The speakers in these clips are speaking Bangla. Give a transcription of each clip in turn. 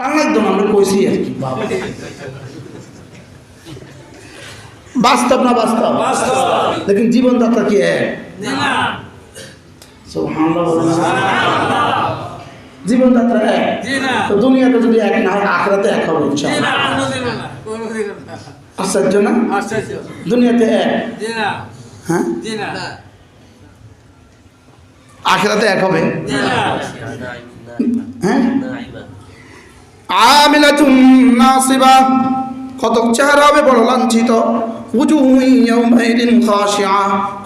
একদম আমরা কইছি আর কি বাবা বাস্তব না বাস্তব? লেকিন জীবনদাতা কি এক। জীবনদাতা এক? তো দুনিয়াতে যদি এক না হয় আখরাতে এক হবে আশ্চর্য না? দুনিয়াতে এক? হ্যাঁ? আখরাতে এক হবে? হ্যাঁ? আমিলাতুন নাসিবা। কতক চেহারা হবে বড় লাঞ্ছিত।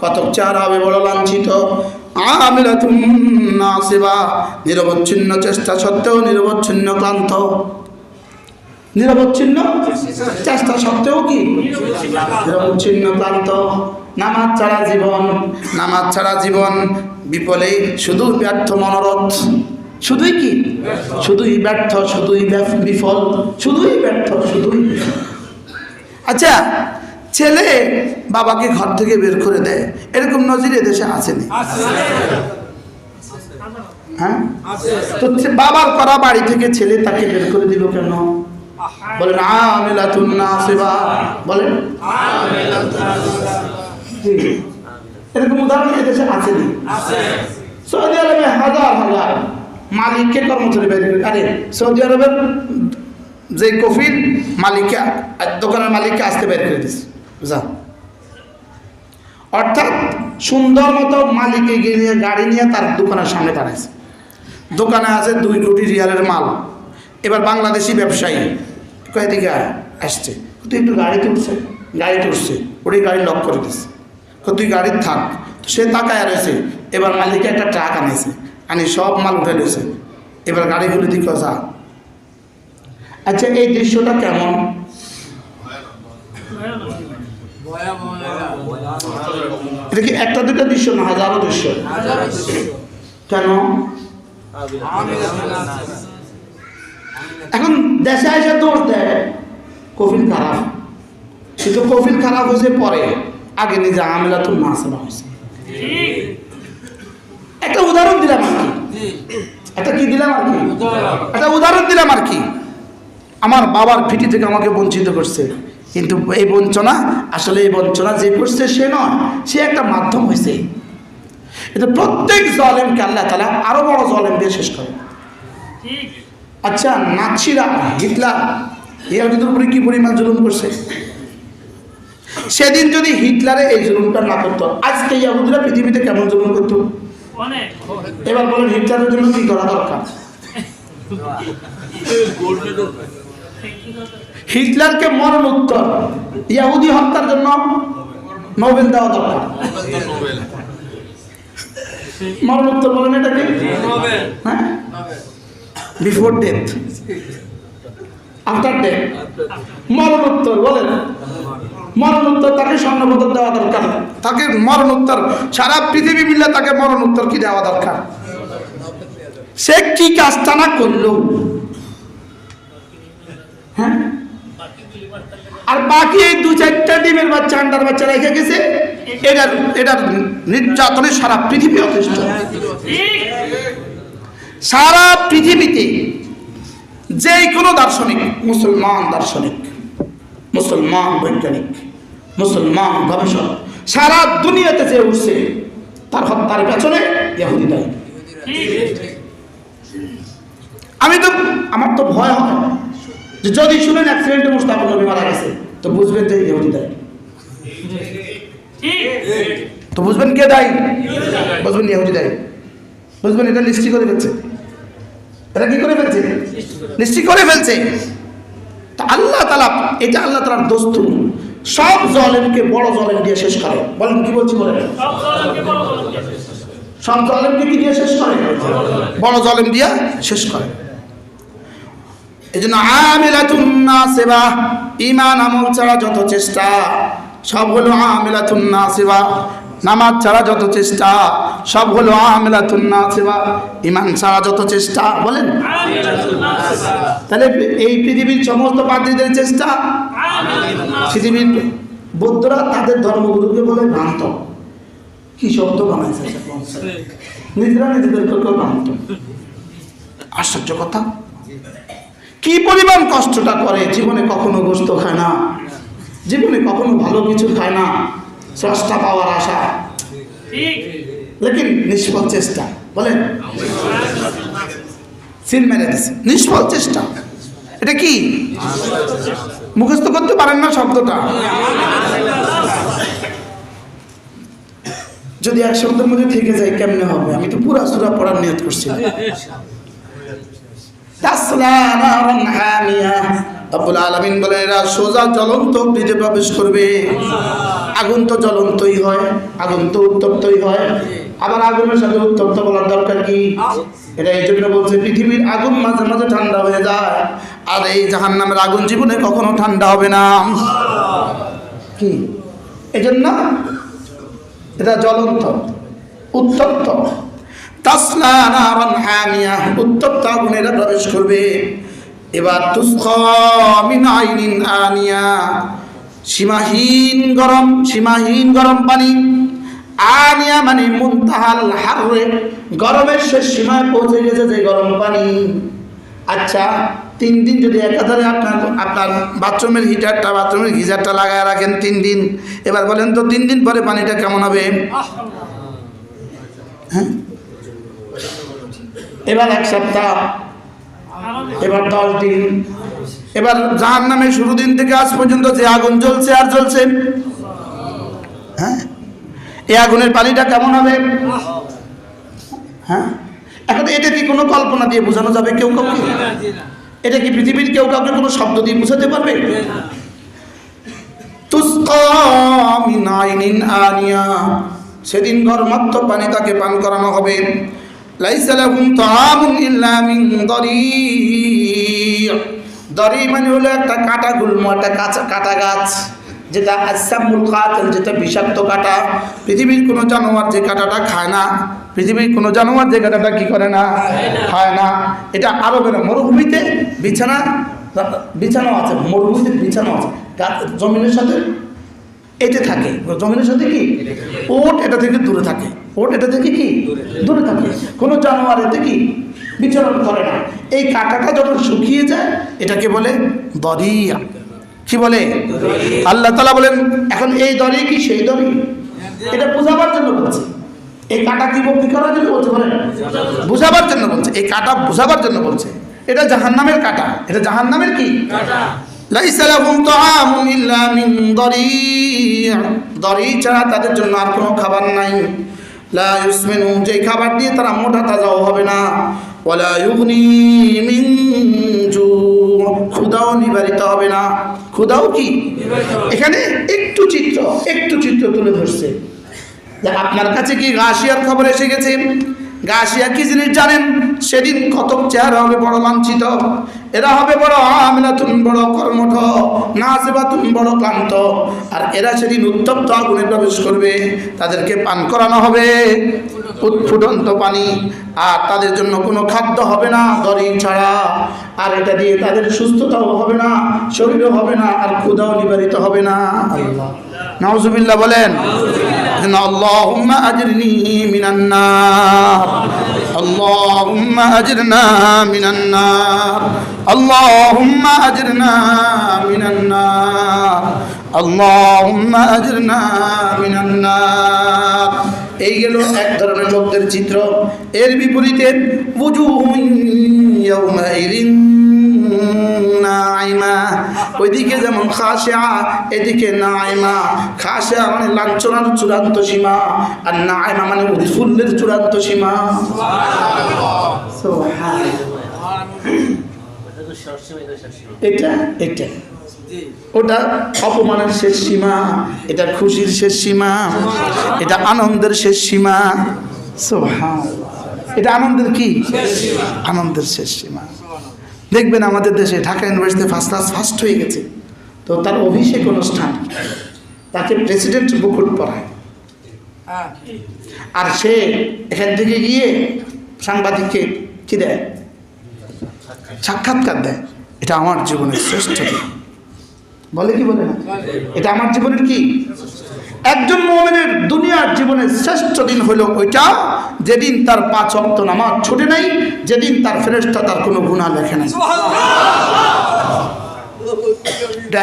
কতক চেহারা হবে বড় লাঞ্ছিত। আমিলাতুন নাসিবা। নিরবচ্ছিন্ন চেষ্টা সত্ত্বেও নিরবচ্ছিন্ন ক্লান্ত। নিরবচ্ছিন্ন চেষ্টা সত্ত্বেও কি? নিরবচ্ছিন্ন ক্লান্ত। নামাজ ছাড়া জীবন। নামাজ ছাড়া জীবন। বিপলে শুধু ব্যর্থ মনোরথ। শুধুই কি? শুধুই ব্যর্থ শুধুই বিফল শুধুই ব্যর্থ শুধুই আচ্ছা ছেলে বাবাকে ঘর থেকে বের করে দেয়। এরকম নজির এদেশে আসেনি হ্যাঁ? তো বাবার করা বাড়ি থেকে ছেলে তাকে বের করে দিল কেন? বলেন আমিলাতুন নাসিবা। বলেন এরকম উদাহরণ এদেশে আসেনি সৌদি আরবে হাজার হাজার মালিককে কর্মচারী বের করে। আরে, সৌদি আরবের যে কফিল মালিককে দোকানের মালিককে আসতে বের করে দিস বুঝা? অর্থাৎ সুন্দর মতো মালিকে গিয়ে গাড়ি নিয়ে তার দোকানের সামনে দাঁড়াইছে। দোকানে আছে দুই কোটি রিয়ালের মাল। এবার বাংলাদেশি ব্যবসায়ী কয়েকদিকে আসছে? তুই একটু গাড়ি তুলছে, গাড়ি উঠছে ওটাই গাড়ি লক করে কই তুই গাড়ির থাক। সে তাকায় রয়েছে, এবার মালিকে একটা ট্রাক আনিছে। আনি সব মাল উঠে রয়েছে এবার গাড়িগুলো দিকে যা। আচ্ছা এই দৃশ্যটা কেমন? এটা কি একটা দুটা দৃশ্য না, হাজারো দৃশ্য। কেন? এখন দেশে এসে দোষ দেয়। কফিল খারাপ। কিন্তু কফিল খারাপ হয়েছে পরে। আগে নিজে আমেলা তো মাসলা হয়েছে। একটা উদাহরণ দিলাম আর কি। একটা কি দিলাম আর কি? একটা উদাহরণ দিলাম আর কি। আমার বাবার ফিটি থেকে আমাকে বঞ্চিত করছে। কিন্তু এই বঞ্চনা আসলে এই বঞ্চনা যে করছে সে নয় সে একটা মাধ্যম হয়েছে এটা প্রত্যেক জলেমকে আল্লাহ তালা আরও বড় জলেম দিয়ে শেষ করে। আচ্ছা নাচিরা হিটলার ইয়াহুদিদের উপরে কি পরিমাণ জুলুম করছে? সেদিন যদি হিটলারে এই জুলুমটা না করতো আজকে ইয়াহুদিরা পৃথিবীতে কেমন জুলুম করতো? এবার বলেন হিটলারের জন্য কি করা দরকার? হিটলারকে মরণ উত্তর। ইয়াহুদি হত্যার জন্য নোবেল দেওয়া দরকার। মরণ উত্তর বলেন এটাকে। হ্যাঁ? বিফোর ডেথ আফটার ডেথ মরণোত্তর বলেন। মরণোত্তর তাকে স্বর্ণপদক দেওয়া দরকার। তাকে মরণোত্তর, সারা পৃথিবী মিলে তাকে মরণোত্তর কি দেওয়া দরকার? সে কি কাজটা না করল? হ্যাঁ? আর বাকি এই দু চারটা ডিমের বাচ্চা, আন্ডার বাচ্চা রেখে গেছে। এটার এটার নির্যাতনে সারা পৃথিবী যথেষ্ট সারা পৃথিবীতে যে কোনো দার্শনিক, মুসলমান দার্শনিক, মুসলমান বৈজ্ঞানিক মুসলমান গবেষক, সারা দুনিয়াতে যে উঠছে, তার হত্যার পেছনে ইহুদি দায়ী। আমি তো, আমার তো ভয় হয় যে যদি শুনেন অ্যাক্সিডেন্টে মুস্তাফা নবী মারা গেছে, তো বুঝবেন যে ইহুদি দায়ী। তো বুঝবেন কে দায়ী? বুঝবেন ইহুদি দায়ী। বুঝবেন এটা লিস্টি করে ফেলছে। এটা কি করে ফেলছে? লিস্টি করে ফেলছে। তা আল্লাহ তালা এটা আল্লাহ তালার দোস্ত। সব জলেমকে বড় জলেম দিয়ে শেষ করে। বলেন, কি বলছি, বলেন? সব জলেমকে কি দিয়ে শেষ করে? বড় জলেম দিয়ে শেষ করে। এই জন্য সেবা ইমান আমল ছাড়া যত চেষ্টা, সব হলো আমিলাতুন্না সেবা নামাজ ছাড়া যত চেষ্টা, সব হলো আমিলাতুন্না সেবা ইমান ছাড়া যত চেষ্টা, বলেন। তাহলে এই পৃথিবীর সমস্ত পাদ্রীদের চেষ্টা? পৃথিবীর বৌদ্ধরা তাদের ধর্মগুরুকে বলে ভ্রান্ত। কি শব্দ বানাইছে নিজেরা নিজেদের ভ্রান্ত। আশ্চর্য কথা। কি পরিমাণ কষ্টটা করে, জীবনে কখনো গোস্ত খায় না। জীবনে কখনো ভালো কিছু খায় না। স্রষ্টা পাওয়ার আশা। লেকিন নিষ্ফল চেষ্টা বলেন। সিল মেরে দিছে। নিষ্ফল চেষ্টা। এটা কি? মুখস্থ করতে পারেন না শব্দটা। যদি এক শব্দের মধ্যে থেকে যায় কেমনে হবে? আমি তো পুরা সুরা পড়ার নিয়ত করছি। রব্বুল আলামিন বলেন এরা সোজা জ্বলন্ত অগ্নিতে প্রবেশ করবে। আগুন তো জ্বলন্তই হয়, আগুন তো উত্তপ্তই হয়। আবার আগুনের সাথে উত্তপ্ত বলার দরকার কি? এটা এই জন্য বলছে, পৃথিবীর আগুন মাঝে মাঝে ঠান্ডা হয়ে যায়। আর এই জাহান্নামের আগুন জীবনে কখনো ঠান্ডা হবে না। কি? এজন্য এটা জ্বলন্ত, উত্তপ্ত। উত্তপ্ত আগুনে এরা প্রবেশ করবে। এবার তুস্কা মিন আইনিন আনিয়া। সীমাহীন গরম সীমাহীন গরম পানি। আনিয়া মানে মুনতাহাল হাররে, গরমের শেষ সীমায় পৌঁছে গেছে যে গরম পানি। আচ্ছা তিন দিন যদি একাধারে আপনার আপনার বাথরুমের হিটারটা, বাথরুমের গিজারটা লাগায় রাখেন তিন দিন। এবার বলেন তো, তিন দিন পরে পানিটা কেমন হবে? হ্যাঁ? এবার এক সপ্তাহ, এবার দশ দিন। এবার জাহান নামে শুরু দিন থেকে আজ পর্যন্ত যে আগুন জ্বলছে আর জ্বলছে হ্যাঁ? এই আগুনের পানিটা কেমন হবে? হ্যাঁ? এখন এটা কি কোনো কল্পনা দিয়ে বোঝানো যাবে কেউ কাউকে? এটা কি পৃথিবীর কেউ কাউকে কোনো শব্দ দিয়ে বোঝাতে পারবে? সেদিন গরমাত্ম পানি তাকে পান করানো হবে। লাইসা লাহুম তাআমুন ইল্লা মিন দরি' দরি মানে হলো একটা কাটা গুল্ম, একটা কাঁচা কাটা গাছ, যেটা আসামুল কাতল, যেটা বিষাক্ত কাটা। পৃথিবীর কোনো জানোয়ার যে কাঁটাটা খায় না, পৃথিবীর কোনো জানোয়ার যে কাঁটাটা কী করে না, খায় না। এটা আরও আরবের মরুভূমিতে বিছানা, বিছানো আছে, মরুভূমিতে বিছানো আছে। জমিনের সাথে এতে থাকে। জমিনের সাথে কি? ওট এটা থেকে দূরে থাকে। ওট এটা থেকে কি? দূরে থাকে। কোনো জানোয়ার এতে কি? বিচরণ করে না। এই কাঁটাটা যখন শুকিয়ে যায় এটাকে বলে দরিয়া। কি বলে? আল্লাহ তালা বলেন এখন এই দরি কি সেই দরি এটা বোঝাবার জন্য বলছে। এই কাঁটা কি কি করার জন্য বলছে? বলেন বোঝাবার জন্য বলছে। এই কাঁটা বোঝাবার জন্য বলছে। এটা জাহান্নামের কাঁটা। এটা কি? দরি' দরি ছাড়া তাদের জন্য আর কোনো খাবার নাই। যে খাবার দিয়ে তারা মোটা তাজাও হবে না। ওয়ালা ইউগনি জু। ক্ষুধাও নিবারিত হবে না। ক্ষুদাও কি? এখানে একটু চিত্র একটু চিত্র তুলে ধরছে। আপনার কাছে কি রাশিয়ার খবর এসে গেছে? গাছিয়া কি জিনিস জানেন? সেদিন কত চেহারা হবে বড় লাঞ্ছিত। এরা হবে বড় আমিনাতুন বড় কর্মঠ। না সেবা তুমি বড় ক্লান্ত। আর এরা সেদিন উত্তপ্ত আগুনে প্রবেশ করবে। তাদেরকে পান করানো হবে উৎফুটন্ত পানি। আর তাদের জন্য কোনো খাদ্য হবে না দরি ছাড়া। আর এটা দিয়ে তাদের সুস্থতাও হবে না, শরীরও হবে না, আর ক্ষুধাও নিবারিত হবে না। নাউজুবিল্লাহ বলেন। اللهم أجرني من النار اللهم أجرنا من النار اللهم أجرنا من النار اللهم أجرنا من النار এই গেল এক ধরনের লোকদের চিত্র এর বিপরীতে বুজুহুন ইয়াউমাইদিন নাইমা। ওইদিকে যেমন খাসা এদিকে নাইমা। খাসা মানে লাঞ্ছনার চূড়ান্ত সীমা, আর নাইমা মানে উৎফুল্লের চূড়ান্ত সীমা। এটা এটা। ওটা অপমানের শেষ সীমা, এটা খুশির শেষ সীমা, এটা আনন্দের শেষ সীমা। সুবহানাল্লাহ। এটা আনন্দের কি? আনন্দের শেষ সীমা। দেখবেন আমাদের দেশে Dhaka university first class first হয়ে গেছে। তো তার অভিষেক অনুষ্ঠান, তাকে প্রেসিডেন্ট মুকুট পরায়। আর সে এখান থেকে গিয়ে সাংবাদিককে কি দেয়? সাক্ষাৎকার দেয়। এটা আমার জীবনের শ্রেষ্ঠ বলে কি বলে না? এটা আমার জীবনের কি? একজন মোমেনের দুনিয়ার জীবনের শ্রেষ্ঠ দিন হলো ওইটা। যেদিন তার পাঁচ অক্ত নামাজ ছুটে নাই, যেদিন তার ফেরেস্তা তার কোনো গুণা লেখে নাই।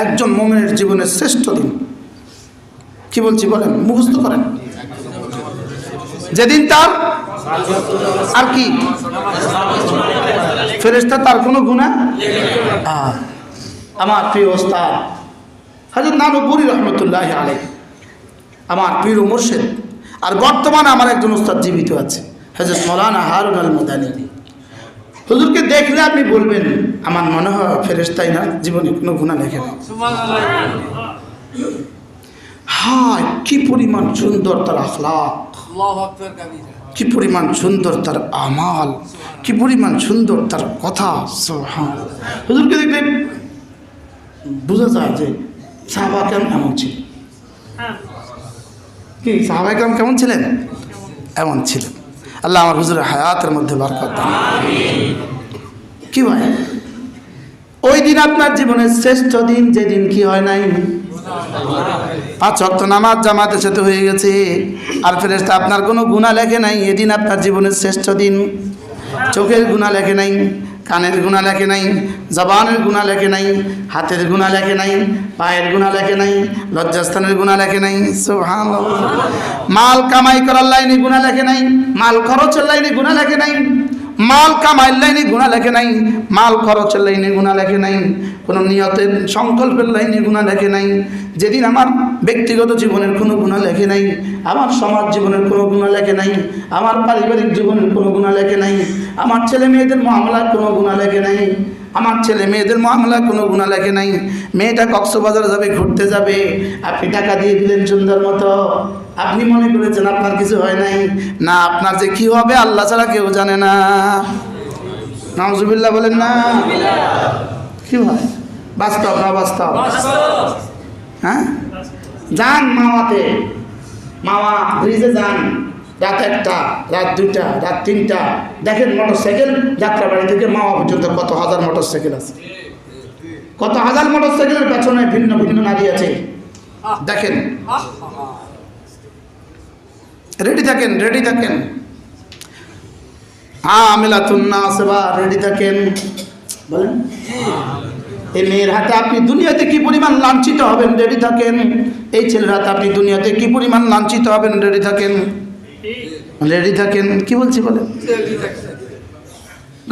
একজন মোমেনের জীবনের শ্রেষ্ঠ দিন। কি বলছি বলেন? মুখস্থ করেন। যেদিন তার আর কি? ফেরেস্তা তার কোনো গুণা আমার প্রিয় ওস্তাদ হাজর নানুপুরি রহমতুল্লাহ আলাই আমার প্রিয় মুর্শেদ। আর বর্তমানে আমার একজন ওস্তাদ জীবিত আছে হাজর মৌলানা হারুন আল মাদানী। হুজুরকে দেখলে আপনি বলবেন আমার মনে হয় ফেরেস্তাই না জীবনে কোনো গুণা লেখে না। হায় কি পরিমাণ সুন্দর তার আখলাক। কি পরিমাণ সুন্দর তার আমাল। কি পরিমাণ সুন্দর তার কথা। সুবহান। হুজুরকে দেখলে বোঝা যায় যে সাহাবা কেমন এমন ছিল কি কেমন ছিলেন? এমন ছিলেন। আল্লাহ আমার হুজুরের হায়াতের মধ্যে বরকত দান কি ভাই? ওই দিন আপনার জীবনের শ্রেষ্ঠ দিন, যেদিন কি হয় নাই? পাঁচ অক্ট নামাজ জামাতের সাথে হয়ে গেছে। আর ফেরেস্তা আপনার কোনো গুণা লেখে নাই? এদিন আপনার জীবনের শ্রেষ্ঠ দিন। চোখের গুণা লেখে নাই। কানের গুণা লেখে নাই, জবানের গুণা লেখে নাই, হাতের গুণা লেখে নাই, পায়ের গুণা লেখে নাই, লজ্জাস্থানের গুণা লেখে নাই। মাল কামাই করার লাইনে গুণা লেখে নাই, মাল খরচের লাইনে গুণা লেখে নাই মাল কামাইয়ের লাইনে গুণা লেখে নাই, মাল খরচের লাইনে গুণা লেখে নাই, কোনো নিয়তের সংকল্পের লাইনে গুণা লেখে নাই, যেদিন আমার ব্যক্তিগত জীবনের কোনো গুণা লেখে নাই, আমার সমাজ জীবনের কোনো গুণা লেখে নাই, আমার পারিবারিক জীবনের কোনো গুণা লেখে নাই, আমার ছেলে মেয়েদের মামলার কোনো গুণা লেখে নাই আমার ছেলে মেয়েদের মহামলার কোনো গুণা লেখে নাই। মেয়েটা কক্সবাজার যাবে ঘুরতে যাবে। আপনি টাকা দিয়ে দিলেন সুন্দর মতো। আপনি মনে করেছেন আপনার কিছু হয় নাই? না আপনার যে কি হবে আল্লাহ ছাড়া কেউ জানে না। নামজুবিল্লাহ বলেন না। কি হয়? বাস্তব না বাস্তব। হ্যাঁ? যান মাওয়াতে। মাওয়া ব্রিজে যান। রাত একটা, রাত দুইটা, রাত তিনটা। দেখেন মোটর সাইকেল যাত্রাবাড়ি থেকে মাওয়া পর্যন্ত কত হাজার মোটর সাইকেল আছে। কত হাজার মোটর সাইকেলের পেছনে ভিন্ন ভিন্ন নারী আছে। দেখেন। রেডি থাকেন রেডি থাকেন। আমিলাতুন্না সেবা রেডি থাকেন। বলেন। এই মেয়ের হাতে আপনি দুনিয়াতে কি পরিমাণ লাঞ্ছিত হবেন? রেডি থাকেন। এই ছেলের হাতে আপনি দুনিয়াতে কি পরিমাণ লাঞ্ছিত হবেন? রেডি থাকেন। রেডি থাকেন? কি বলছি বলেন?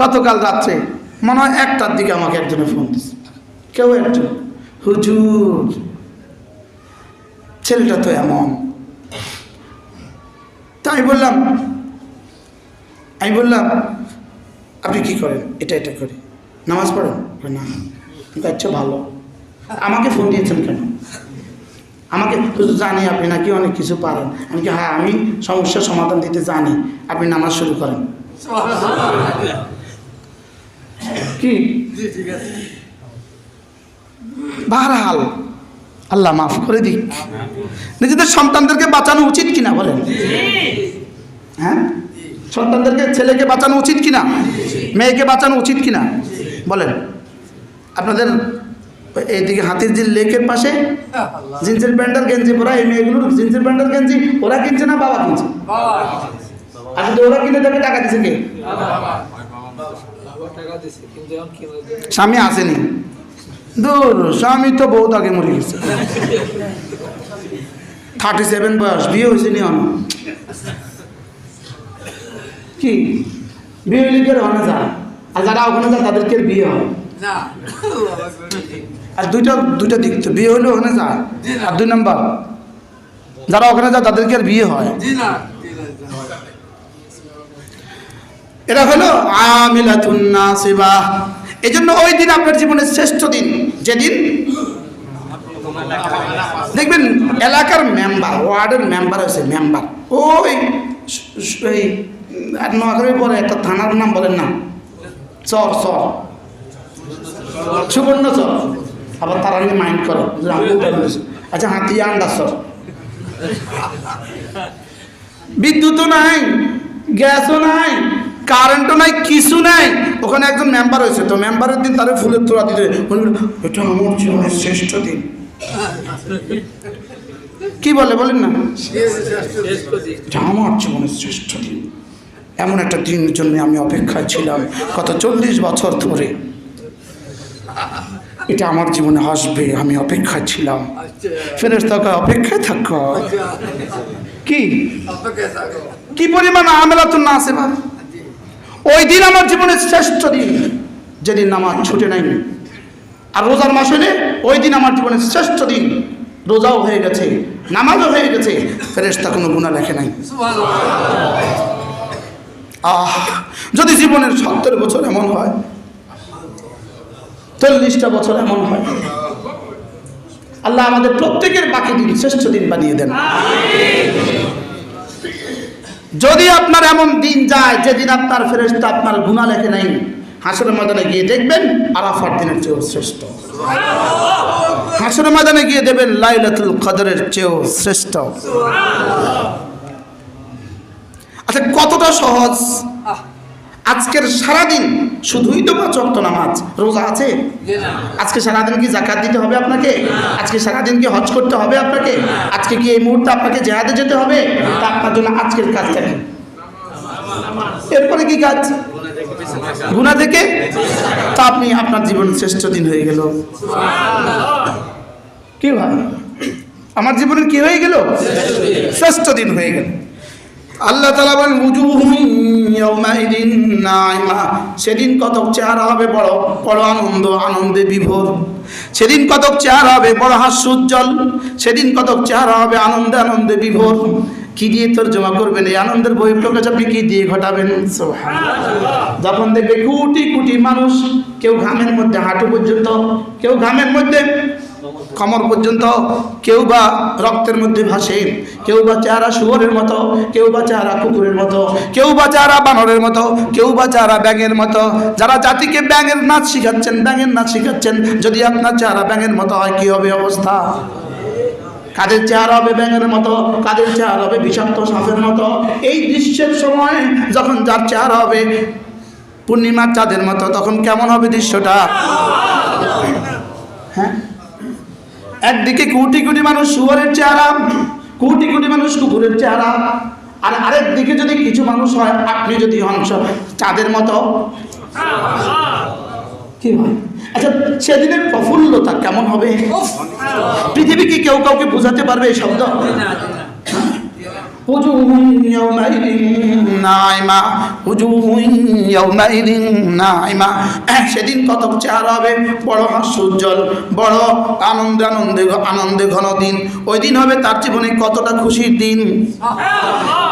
গতকাল রাত্রে মনে হয় একটার দিকে আমাকে একজনে ফোন দিচ্ছে কেউ একজন, হুজুর, ছেলেটা তো এমন। তা আমি বললাম আমি বললাম, আপনি কি করেন? এটা এটা করে নামাজ পড়েন? না। আচ্ছা ভালো। আমাকে ফোন দিয়েছেন কেন? আমাকে জানি আপনি নাকি অনেক কিছু পারেন। আমি কি হ্যাঁ আমি সমস্যার সমাধান দিতে জানি। আপনি নামাজ শুরু করেন। কি? বাহাল আল্লাহ মাফ করে দিক। নিজেদের সন্তানদেরকে বাঁচানো উচিত কিনা বলেন? হ্যাঁ? সন্তানদেরকে, ছেলেকে বাঁচানো উচিত কিনা? মেয়েকে বাঁচানো উচিত কিনা? বলেন। আপনাদের এইদিকে হাতির ঝিল লেকের পাশে? জিন্সের প্যান্টার গেঞ্জি পরা এই মেয়েগুলোর জিন্সের প্যান্টার গেঞ্জি ওরা কিনছে না বাবা কিনছে? আর যদি ওরা কিনে দেবে টাকা দিছে কে? স্বামী আসেনি। দূর স্বামী তো বহুত আগে মরে গেছে। থার্টি সেভেন বয়স বিয়ে হয়েছে নি আমার কি? বিয়ে হইলে কি আর যায়? আর যারা ওখানে যায় তাদেরকে বিয়ে হয়? আর দুইটা দুইটা দিক তো বিয়ে হইলে ওখানে যায় আর দুই নাম্বার যারা ওখানে যায় তাদেরকে আর বিয়ে হয়। এটা হলো আমিলাতুন্না সেবা। এই জন্য ওই দিন আপনার জীবনের শ্রেষ্ঠ দিন। যেদিন দেখবেন এলাকার মেম্বার ওয়ার্ডের মেম্বার আছে মেম্বার ওই এই আর নোয়াখালীর পরে একটা থানার নাম বলেন না। চর চর। সুবর্ণ চর। আবার তারা নিয়ে মাইন্ড করে। আচ্ছা হাতি আন্ডার চর বিদ্যুৎও নাই, গ্যাসও নাই কারেন্টও নাই, কিছু নাই। ওখানে একজন মেম্বার হয়েছে, তো মেম্বারের দিন তারা ফুলের তোড়া দিতে এটা আমার জীবনের শ্রেষ্ঠ দিন। কি বলে, বলেন না? আমার জীবনের শ্রেষ্ঠ দিন। এমন একটা দিনের জন্য আমি অপেক্ষায় ছিলাম গত চল্লিশ বছর ধরে। এটা আমার জীবনে আসবে আমি অপেক্ষায় ছিলাম। ফেরেস তাকে অপেক্ষায় থাকো। কি? থাকো কি পরিমাণ আমেলা তো না আসে ওই দিন আমার জীবনের শ্রেষ্ঠ দিন। যেদিন নামাজ ছুটে নাই। আর রোজার মাস হলে ওই দিন আমার জীবনের শ্রেষ্ঠ দিন। রোজাও হয়ে গেছে নামাজও হয়ে গেছে। ফেরেস্তা কোনো গুণা লেখে নাই। আহ যদি জীবনের সত্তর বছর এমন হয় চল্লিশটা বছর এমন হয়। আল্লাহ আমাদের প্রত্যেকের বাকি দিন, শ্রেষ্ঠ দিন বানিয়ে দেন। যদি আপনার এমন দিন যায়, যেদিন আপনার ফেরেস্তা আপনার গুণা লেখে নাই, হাসরের ময়দানে গিয়ে দেখবেন, আরাফার দিনের চেয়েও শ্রেষ্ঠ। হাসরের ময়দানে গিয়ে দেবেন লাইলাতুল কদরের চেয়েও শ্রেষ্ঠ। আচ্ছা কতটা সহজ? আজকের সারাদিন শুধুই তো পাঁচ ওয়াক্ত নামাজ, রোজা আছে? আজকে সারাদিন কি জাকাত দিতে হবে আপনাকে? আজকে সারাদিন কি হজ করতে হবে আপনাকে? আজকে কি এই মুহূর্তে আপনাকে জেহাদে যেতে হবে? তা আপনার জন্য আজকের কাজটা কি? এরপরে কি কাজ? গুণা থেকে? তা আপনি আপনার জীবন শ্রেষ্ঠ দিন হয়ে গেল। কি ভাই? আমার জীবনের কি হয়ে গেল? শ্রেষ্ঠ দিন হয়ে গেল। আল্লাহ তালা বলেন সেদিন কতক চেহারা হবে বড় বড় আনন্দ আনন্দে বিভোর। সেদিন কতক চেহারা হবে বড় হাস্যোজ্জ্বল সেদিন কতক চেহারা হবে আনন্দে আনন্দে বিভোর। কি দিয়ে তর্জমা করবেন? এই আনন্দের বই প্রকাশ আপনি কি দিয়ে ঘটাবেন। যখন দেখবে কোটি কোটি মানুষ কেউ ঘামের মধ্যে হাঁটু পর্যন্ত কেউ ঘামের মধ্যে কমর পর্যন্ত কেউ বা রক্তের মধ্যে ভাসে, কেউ বা চেহারা শুয়োরের মতো, কেউ বা চেহারা কুকুরের মতো, কেউ বা চেহারা বানরের মতো, কেউ বা চেহারা ব্যাঙের মতো। যারা জাতিকে ব্যাঙের নাচ শিখাচ্ছেন, ব্যাঙের নাচ শিখাচ্ছেন, যদি আপনার চেহারা ব্যাঙের মতো হয়, কি হবে অবস্থা? কাদের চেহারা হবে ব্যাঙের মতো, কাদের চেহারা হবে বিষাক্ত সাপের মতো? এই দৃশ্যের সময় যখন যার চেহারা হবে, পূর্ণিমার চাঁদের মতো, তখন কেমন হবে দৃশ্যটা? একদিকে কোটি কোটি মানুষ শুয়ারের চেহারা কোটি কোটি মানুষ কুকুরের চেহারা আর আরেক দিকে যদি কিছু মানুষ হয় আপনি যদি হন চাঁদের মতো। কি হয়? আচ্ছা সেদিনের প্রফুল্লতা কেমন হবে? পৃথিবী কি কেউ কাউকে বোঝাতে পারবে এই শব্দ? وجوه يومئذ ناعمة وجوه يومئذ ناعمة আহ, সেদিন কত চেহারা হবে বড় হাস্যোজ্জ্বল বড় আনন্দে আনন্দে আনন্দে ঘন দিন ওই দিন হবে তার জীবনে কতটা খুশির দিন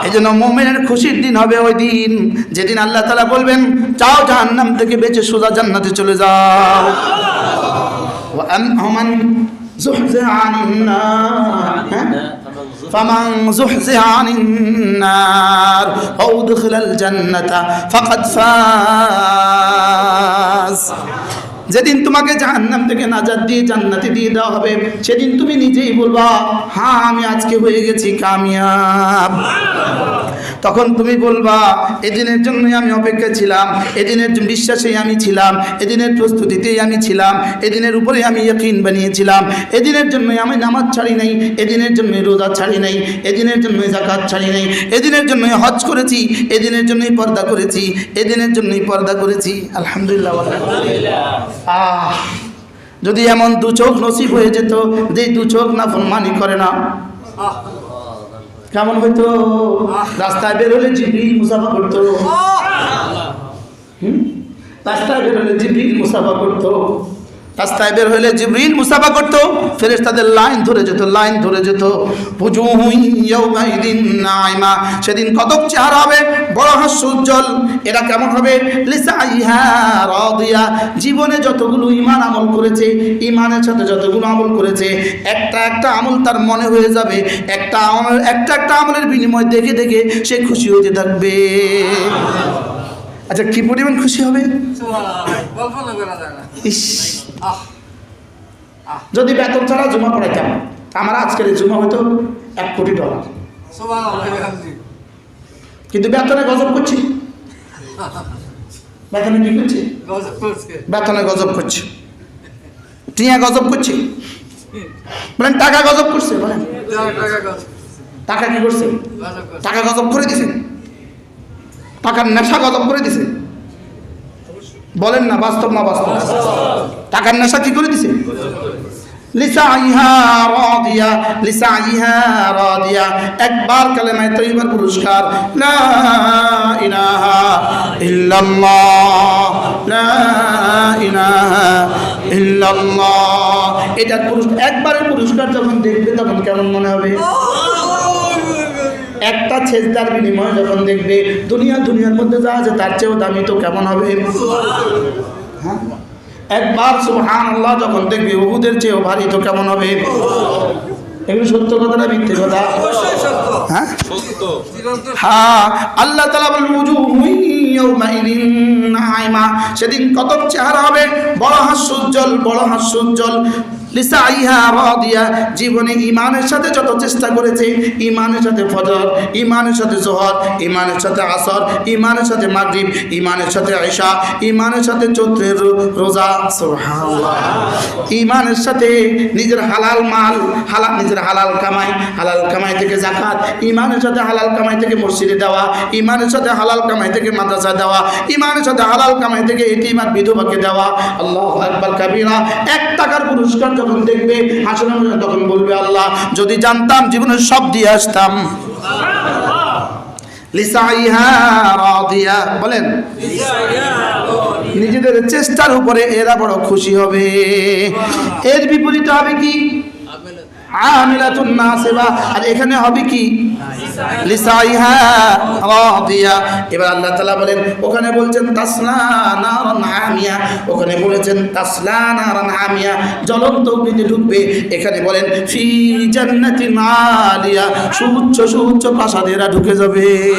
এই জন্য মোমেনের খুশির দিন হবে ওই দিন যেদিন আল্লাহ তালা বলবেন যাও জাহান্নাম থেকে বেঁচে সোজা জান্নাতে চলে যাও ومن زحزح عن النار ها؟ فمن زحزح عن النار وأدخل الجنة فقد فاز যেদিন তোমাকে জাহান্নাম থেকে নাজাত দিয়ে জান্নাতে দিয়ে দেওয়া হবে সেদিন তুমি নিজেই বলবা হ্যাঁ আমি আজকে হয়ে গেছি কামিয়াব তখন তুমি বলবা, এদিনের জন্যই আমি অপেক্ষা ছিলাম, এদিনের বিশ্বাসেই আমি ছিলাম, এদিনের প্রস্তুতিতেই আমি ছিলাম, এদিনের উপরে আমি ইয়কিন বানিয়েছিলাম, এদিনের জন্যই আমি নামাজ ছাড়ি নাই, এদিনের জন্যই রোজা ছাড়ি নাই, এদিনের জন্যই জাকাত ছাড়ি নাই, এদিনের জন্যই হজ করেছি, এদিনের জন্যই পর্দা করেছি, এদিনের জন্যই পর্দা করেছি। আলহামদুলিল্লাহ আহ, যদি এমন দু চোখ নসিব হয়ে যেত যে দু চোখ না ফোন মানি করে না। কেমন হইতো? রাস্তায় বের হলে জিবরিল মুসাফা করতো। রাস্তায় বের হলে জিবরিল মুসাফা করতো। রাস্তায় বের হলে জিবরিল মুসাফা করতো। ফেরেশতাদের লাইন ধরে যেত, লাইন ধরে যেত। নাইমা সেদিন কতক চেহারা হবে, বড় হাস্য উজ্জ্বল। এরা কেমন হবে? জীবনে যতগুলো ইমান আমল করেছে ইমানের সাথে যতগুলো আমল করেছে, একটা একটা আমল তার মনে হয়ে যাবে। একটা আমল, একটা একটা আমলের বিনিময় দেখে দেখে সে খুশি হতে থাকবে। আচ্ছা কি পরিমাণ খুশি হবে? যদি বেতন ছাড়া জমা পড়াইতাম, আমার আজকের এই জমা হয়তো এক কোটি ডলার। কিন্তু বেতনে গজব করছি। বেতনে কি করছি? বেতনে গজব করছি। টিয়া গজব করছি। বলেন, টাকা গজব করছে, বলেন। টাকা কি করছে? টাকা গজব করে দিছে। টাকার নেশা গজব করে দিছে। বলেন না, বাস্তব না বাস্তব? টাকার নেশা কি করে দিছে? একবার কালেমায় তৈবার পুরস্কার। লা ইলাহা ইল্লাল্লাহ, লা ইলাহা ইল্লাল্লাহ। এটা পুরস্কার একবারের পুরস্কার যখন দেখবে, তখন কেমন মনে হবে? একটা ছেজদার বিনিময় যখন দেখবে দুনিয়া দুনিয়ার মধ্যে যা আছে তার চেয়েও দামি তো কেমন হবে? হ্যাঁ? একবার সুবহান আল্লাহ যখন দেখবে বহুদের চেয়েও ভারী তো কেমন হবে? এগুলো সত্য কথা না মিথ্যে কথা? হ্যাঁ? হ্যাঁ আল্লাহ তালা সেদিন কত চেহারা হবে বড় হাস্যোজ্জ্বল বড় হাস্যোজ্জ্বল। জীবনে ইমানের সাথে যত চেষ্টা করেছে ইমানের সাথে ফজর ইমানের সাথে জোহর ইমানের সাথে আসর ইমানের সাথে মাগরিব ইমানের সাথে ঈশা ইমানের সাথে চৈত্রের রোজা ইমানের সাথে নিজের হালাল মাল হালাল নিজের হালাল কামাই হালাল কামাই থেকে জাকাত ইমানের সাথে হালাল কামাই থেকে মসজিদে দেওয়া ইমানের সাথে হালাল কামাই থেকে মাদ্রাসা দেওয়া ইমানের সাথে হালাল কামাই থেকে এটিম আর বিধবাকে দেওয়া আল্লাহ একবার কাবিরা এক টাকার পুরস্কার যখন দেখবে হাসন তখন বলবে, আল্লাহ, যদি জানতাম জীবনের সব দিয়ে আসতাম। বলেন, নিজেদের চেষ্টার উপরে এরা বড় খুশি হবে। এর বিপরীতে হবে কি? আর এখানে হবে কি? লিসাইহা রাদিয়া। এবার আল্লাহ তাআলা বলেন, ওখানে বলছেন, তাসলা হামিয়া। ওখানে বলেছেন, তাসলা হামিয়া। জ্বলন্ত অগ্নিতে ঢুকবে। এখানে বলেন, ফি জান্নাতিন আলিয়া। সুউচ্চ সুউচ্চ প্রাসাদেরা ঢুকে যাবে।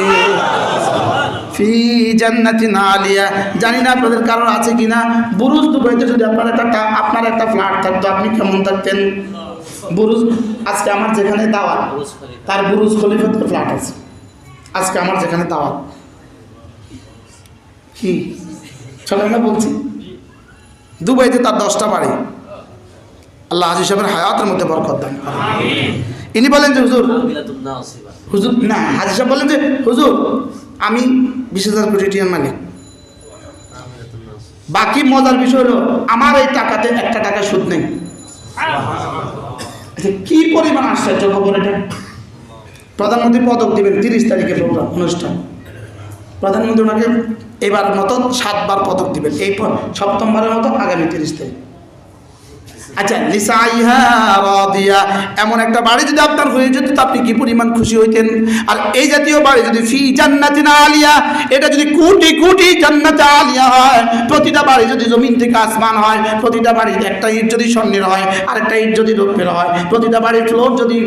ফি জান্নাতিন আলিয়া। জানি না আপনাদের কারণ আছে কিনা। বুরুজ দুবাইতে যদি আপনার একটা আপনার একটা ফ্ল্যাট থাকতো আপনি কেমন থাকতেন? বুরুজ আজকে আমার যেখানে দাওয়াত তার বুরুজ খলিফাতে ফ্ল্যাট আছে। আজকে আমার যেখানে দাওয়াত। কি? চলে না বলছি। দুবাইতে তার দশটা বাড়ি। আল্লাহ হাজি সাহেবের হায়াতের মধ্যে বরকত দান করেন। ইনি বলেন যে হুজুর হুজুর না হাজি সাহেব বললেন যে হুজুর আমি বিশ হাজার কোটি টিয়ার মালিক। বাকি মজার বিষয় হলো, আমার এই টাকাতে একটা টাকা সুদ নেই। আচ্ছা কি পরিমাণ আশ্চর্য খবর এটা? প্রধানমন্ত্রী পদক দিবেন তিরিশ তারিখে প্রোগ্রাম, অনুষ্ঠান। প্রধানমন্ত্রী ওনাকে এবার মতো সাতবার পদক দিবেন, এই সপ্তমবারের মতো আগামী তিরিশ তারিখ। আচ্ছা লিসাইহা রাদিয়া, এমন একটা বাড়ি যদি আপনার হয়ে যেত, তো আপনি কি পরিমাণ খুশি হইতেন? আর এই জাতীয় বাড়ি যদি ফি জান্নাতিন আলিয়া, এটা যদি কোটি কোটি জান্নাতে আলিয়া হয়, প্রতিটা বাড়ি যদি জমিন থেকে আসমান হয়, প্রতিটা বাড়ির একটা ইট যদি স্বর্ণের হয়, আরেকটা ইট যদি রৌপ্যের হয়, প্রতিটা বাড়ির ফ্লোর যদি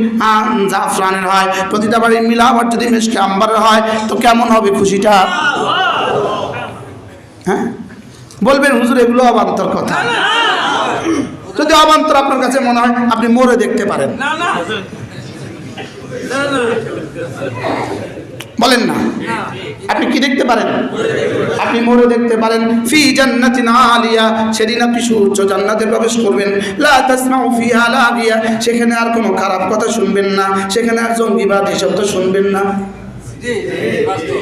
জাফরানের হয়, প্রতিটা বাড়ির মিলাওয়াট যদি মেশকে আম্বারের হয়, তো কেমন হবে খুশিটা? হ্যাঁ? বলবেন, হুজুর, এগুলো অবান্তর কথা। যদি অবান্তর আপনার কাছে মনে হয় আপনি মরে দেখতে পারেন। বলেন না। আপনি কি দেখতে পারেন? আপনি মরে দেখতে পারেন। ফি জান্নাতিন আলিয়া সেদিন আপনি সুউচ্চ জান্নাতে প্রবেশ করবেন। লা তাসমাউ ফিহা লাগিয়া সেখানে আর কোনো খারাপ কথা শুনবেন না। সেখানে আর জঙ্গিবাদ এসব তো শুনবেন না। জি বাস্তব।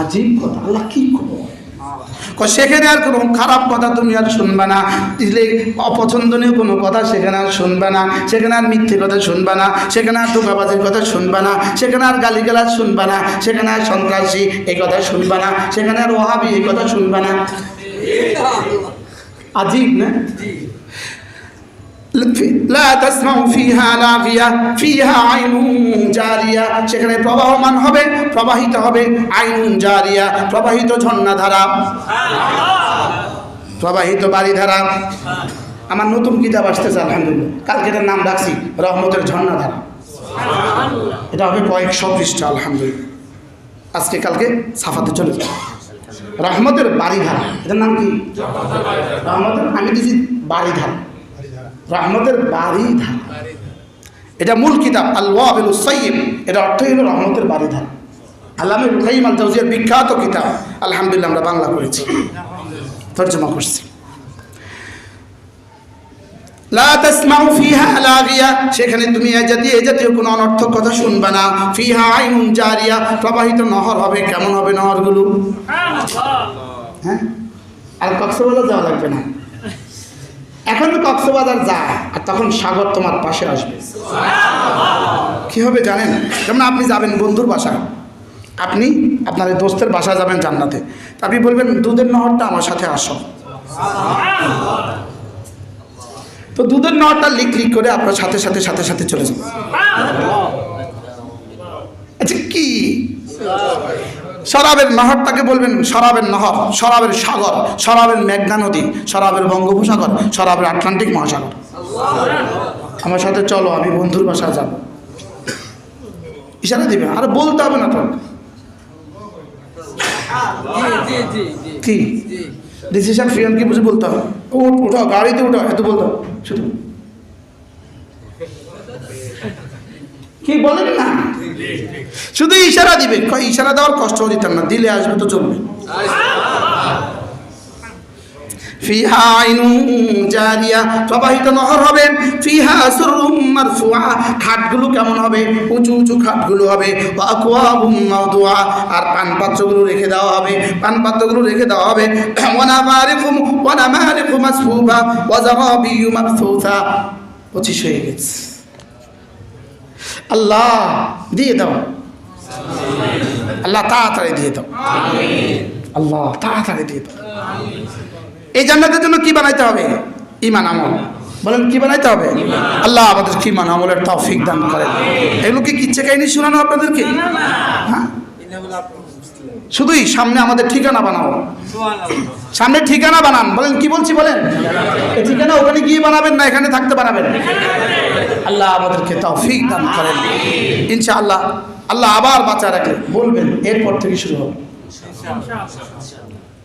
আজীব কথা আল্লাহ কি করব কয় সেখানে আর কোনো খারাপ কথা তুমি আর শুনবে না। অপছন্দনীয় কোনো কথা সেখানে আর শুনবে না। সেখানে আর মিথ্যে কথা শুনবে না। সেখানে আর ধোকাবাজির কথা শুনবে না। সেখানে আর গালিগালাজ শুনবে না। সেখানে আর সন্ত্রাসী এই কথা শুনবে না। সেখানে আর ওহাবি এই কথা শুনবে না। আজিব না লা তাসমাউ ফিহা লাগিয়া ফিহা আইনুন জারিয়া সেখানে প্রবাহমান হবে প্রবাহিত হবে আইনুন জারিয়া প্রবাহিত ঝর্ণাধারা। প্রবাহিত বাড়িধারা। আমার নতুন কিতাব আসতেছে আলহামদুলিল্লাহ। কালকে এটার নাম রাখছি রহমতের ঝর্ণাধারা। এটা হবে কয়েকশো পৃষ্ঠা আলহামদুলিল্লাহ। আজকে কালকে সাফাতে চলে যাবে। রহমতের বাড়িধারা। এটার নাম কি? রহমতের আমি দিছি বাড়িধারা। রহমতের বাড়িধারা এটা মূল কিতাব আল্লাহ সৈয়দ এটা অর্থ হলো রহমতের বাড়িধারা আল্লাহ কাইম আল জাউজিয়ার বিখ্যাত কিতাব আলহামদুলিল্লাহ আমরা বাংলা করেছি তর্জমা করছি। সেখানে তুমি এ জাতীয় এ জাতীয় কোনো অনর্থক কথা শুনবে না। ফিহা আইনুন জারিয়া। প্রবাহিত নহর হবে কেমন হবে নহরগুলো? হ্যাঁ? আর কক্সবাজার যাওয়া লাগবে না। এখন কক্সবাজার যা আর তখন সাগর তোমার পাশে আসবে। কি হবে জানেন? যেমন আপনি যাবেন বন্ধুর বাসায় আপনি আপনার দোস্তের বাসায় যাবেন জান্নাতে। আপনি বলবেন, দুধের নহরটা আমার সাথে আসো। তো দুধের নহরটা লিক লিক করে আপনার সাথে সাথে সাথে সাথে চলে যাবে। আচ্ছা কি? শরাবের নহরটাকে বলবেন শরাবের নহর, শরাবের সাগর, শরাবের মেঘনা নদী, শরাবের বঙ্গোপসাগর, শরাবের আটলান্টিক মহাসাগর। আমার সাথে চলো, আমি বন্ধুর বাসা যাব। ইশারা দিবে, আর বলতে হবে না তো। কি? ডিসিশন ফ্রিয়ান কি বুঝে বলতে হবে? উঠো, গাড়িতে উঠো, এত বলতে হবে। শুধু কি বলেন না? শুধু ইশারা দিবে। ইশারা দেওয়ার কষ্ট দিতাম না, দিলে আসবে তো চলবে জারিয়া নহর হবে। কেমন হবে? উঁচু উঁচু খাটগুলো হবে। আর রেখে দেওয়া হবে। রেখে দেওয়া হবে। পঁচিশ হয়ে গেছে। আল্লাহ দিয়ে দাও। আল্লাহ তাড়াতাড়ি দিয়ে দাও। আল্লাহ তাড়াতাড়ি দিয়ে দাও। এই জান্নাতের জন্য কি বানাইতে হবে? ইমান আমল। বলেন, কি বানাইতে হবে? আল্লাহ আমাদের কি মান আমলের তৌফিক দান করেন। এগুলো কি কিচ্ছে কাহিনী শোনানো আপনাদেরকে? হ্যাঁ? শুধুই সামনে আমাদের ঠিকানা বানাবো সামনে ঠিকানা বানান বলেন কি বলছি বলেন এই ঠিকানা ওখানে গিয়ে বানাবেন না এখানে থাকতে বানাবেন আল্লাহ আমাদেরকে তৌফিক দান করেন ইনশাআল্লাহ আল্লাহ আবার বাঁচা রাখলে বলবেন এরপর থেকে শুরু হবে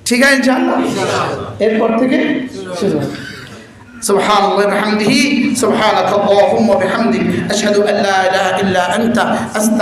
ঠিক আছে ইনশাআল্লাহ এরপর থেকে শুরু হবে سبحان الله وبحمده سبحانك اللهم وبحمدك أشهد أن لا إله إلا أنت أستغفرك